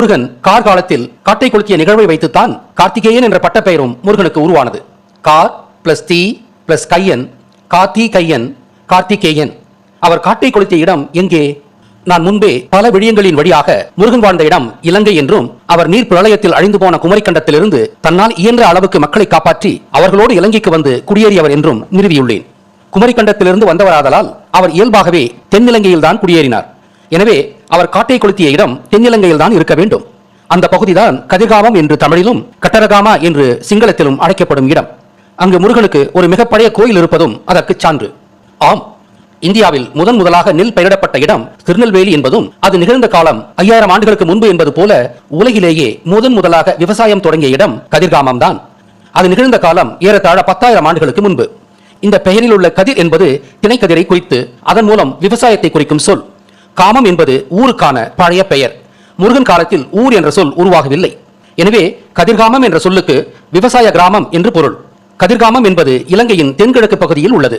முருகன் கார்காலத்தில் காட்டை கொளுத்திய நிகழ்வை வைத்துத்தான் கார்த்திகேயன் என்ற பட்டப்பெயரும் முருகனுக்கு உருவானது. கார் பிளஸ் தீ பிளஸ் கையன் கார்த்தி கையன் கார்த்திகேயன். அவர் காட்டை கொளுத்திய இடம் எங்கே? நான் முன்பே பல விடயங்களின் வழியாக முருகன் வாழ்ந்த இடம் இலங்கை என்றும் அவர் நீர் பிரளயத்தில் அழிந்து போன குமரிக்கண்டத்திலிருந்து தன்னால் இயன்ற அளவுக்கு மக்களை காப்பாற்றி அவர்களோடு இலங்கைக்கு வந்து குடியேறியவர் என்றும் நிறுவியுள்ளேன். குமரிக்கண்டத்திலிருந்து வந்தவராதலால் அவர் இயல்பாகவே தென்னிலங்கையில்தான் குடியேறினார். எனவே அவர் காட்டை கொளுத்திய இடம் தென்னிலங்கையில் தான் இருக்க வேண்டும். அந்த பகுதிதான் கதிர்காமம் என்று தமிழிலும் கட்டரகாமா என்று சிங்களத்திலும் அழைக்கப்படும் இடம். அங்கு முருகனுக்கு ஒரு மிகப்பழைய கோயில் இருப்பதும் அதற்கு சான்று. ஆம் இந்தியாவில் முதன் முதலாக நெல் பயிரிடப்பட்ட இடம் திருநெல்வேலி என்பதும் அது நிகழ்ந்த காலம் ஐயாயிரம் ஆண்டுகளுக்கு முன்பு என்பது போல உலகிலேயே முதன் முதலாக விவசாயம் தொடங்கிய இடம் கதிர்காமம் தான் அது நிகழ்ந்த காலம் ஏறத்தாழ பத்தாயிரம் ஆண்டுகளுக்கு முன்பு. இந்த பெயரில் உள்ள கதிர் என்பது திணைக்கதிரை குறித்து அதன் மூலம் விவசாயத்தை குறிக்கும் சொல். காமம் என்பது ஊருக்கான பழைய பெயர். முருகன் காலத்தில் ஊர் என்ற சொல் உருவாகவில்லை. எனவே கதிர்காமம் என்ற சொல்லுக்கு விவசாய கிராமம் என்று பொருள். கதிர்காமம் என்பது இலங்கையின் தென்கிழக்கு பகுதியில் உள்ளது.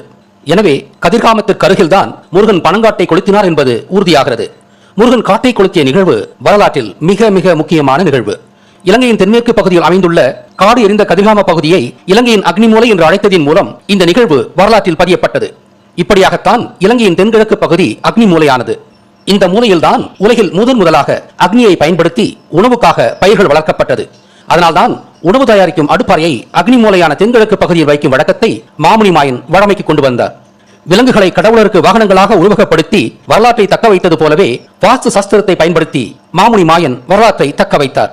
எனவே கதிர்காமத்திற்கு அருகில்தான் முருகன் பனங்காட்டை கொளுத்தினார் என்பது உறுதியாகிறது. முருகன் காட்டை கொளுத்திய நிகழ்வு வரலாற்றில் மிக மிக முக்கியமான நிகழ்வு. இலங்கையின் தென்மேற்கு பகுதியில் அமைந்துள்ள காடு எரிந்த கதிர்காம பகுதியை இலங்கையின் அக்னிமூலை என்று அழைத்ததின் மூலம் இந்த நிகழ்வு வரலாற்றில் பதியப்பட்டது. இப்படியாகத்தான் இலங்கையின் தென்கிழக்கு பகுதி அக்னி மூலையானது இந்த மூலையில்தான் உலகில் முதன் முதலாக அக்னியை பயன்படுத்தி உணவுக்காக பயிர்கள் வளர்க்கப்பட்டது. அதனால்தான் உணவு தயாரிக்கும் அடுப்பறையை அக்னி மூலையான தென்கிழக்கு பகுதியில் வைக்கும் வழக்கத்தை மாமுனி மாயன் வழமைக்கு கொண்டு வந்தார். விலங்குகளை கடவுளருக்கு வாகனங்களாக உருவகப்படுத்தி வரலாற்றை தக்க வைத்தது போலவே வாஸ்து சஸ்திரத்தை பயன்படுத்தி மாமுனி மாயன் வரலாற்றை தக்க வைத்தார்